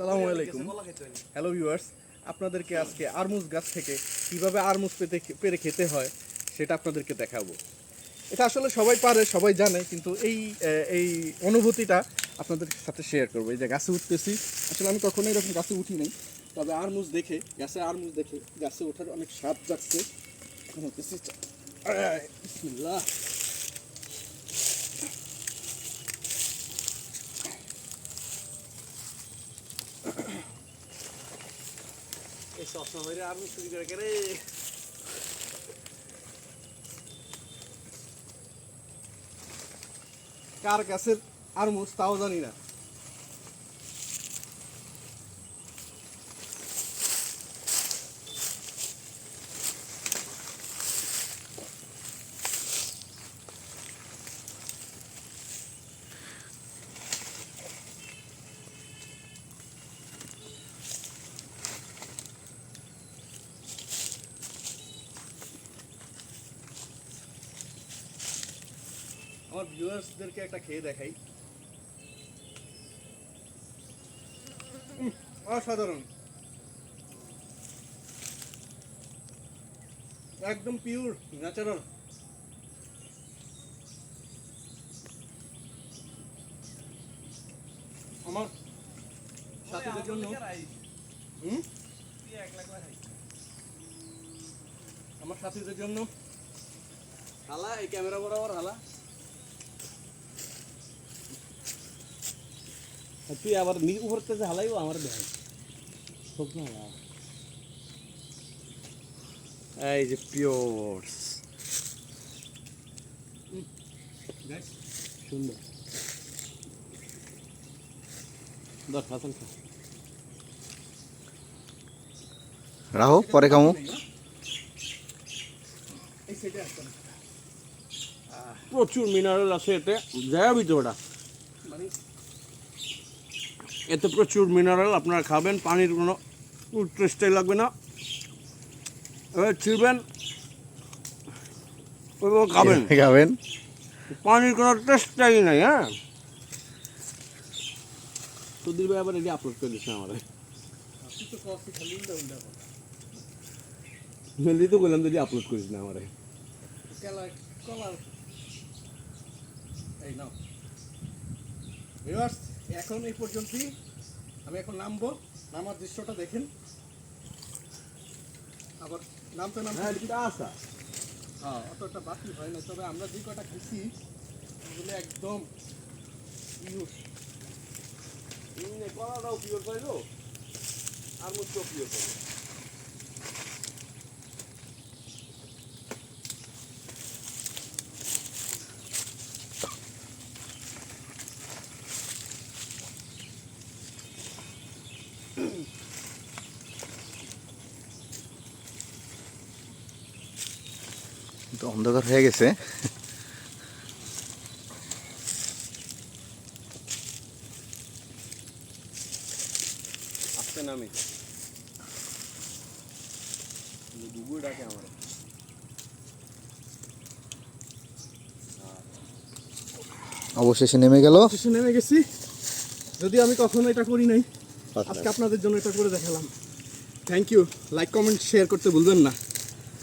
সালামু আলাইকুম। Hello viewers আপনাদেরকে আজকে আরমুজ গাছ থেকে কীভাবে আরমুজ পেতে পেরে খেতে হয় সেটা আপনাদেরকে দেখাবো। এটা আসলে সবাই পারে, সবাই জানে, কিন্তু এই এই অনুভূতিটা আপনাদের সাথে শেয়ার করব। এই যে গাছে উঠতেছি, আসলে আমি কখনো এরকম গাছে উঠি নাই, তবে আরমুজ দেখে গাছে আরমুজ দেখে গাছে ওঠার অনেক স্বাদ যাচ্ছে। এই সবসময় হইরে আর চুরি করে কে রে কার কাছে আর তাও জানি না। আমার ভিউয়ার্সদেরকে একটা খেয়ে দেখাই। অসাধারণ। একদম পিওর ন্যাচারাল আমার সাথীদের জন্য হুম? আমার সাথীদের জন্য হালা এই ক্যামেরা বরাবর হালা। তুই আবার নি উপর থেকে হালাইও আমার দেখ। সব না এই যে পিওরস সুন্দর। দশ ফাসল খা। রাহো পরে খামু। প্রচুর মিনারেল আছে এতে। যায় ভিতরটা। মানে এতে প্রচুর মিনারেল আপনারা খাবেন পানির কোনো টেস্টাই লাগবে না। এবার ছিড়বেন ওইভাবে খাবেন। খাবেন? পানির কোনো টেস্টাই নাই হ্যাঁ। সুধীর ভাই আবার এটি আপলোড করে দিচ্ছে আমার জলদি তো বললাম যদি আপলোড করিস না আমারে এই নাও। ভিউয়ার্স এখন এই পর্যন্তই। আমি এখন নামবো। নামার দৃশ্যটা দেখেন। আবার নামতে নামতে হ্যাঁ আসা হ্যাঁ অতটা বাকি হয় না তবে আমরা যে কটা খেয়েছি ওগুলো একদম পিওর কলাটাও পিওর পাইলো আর মুখটাও পিওর পাইলো। তো অন্ধকার হয়ে গেছে। নামে। গুগু ডাকে আমার। অবশেষে নেমে গেল। স্টেশন নেমে গেছি। যদি আমি কখনো এটা করি নাই। আজকে আপনাদের জন্য এটা করে দেখালাম। Thank you like comment share করতে ভুলবেন না।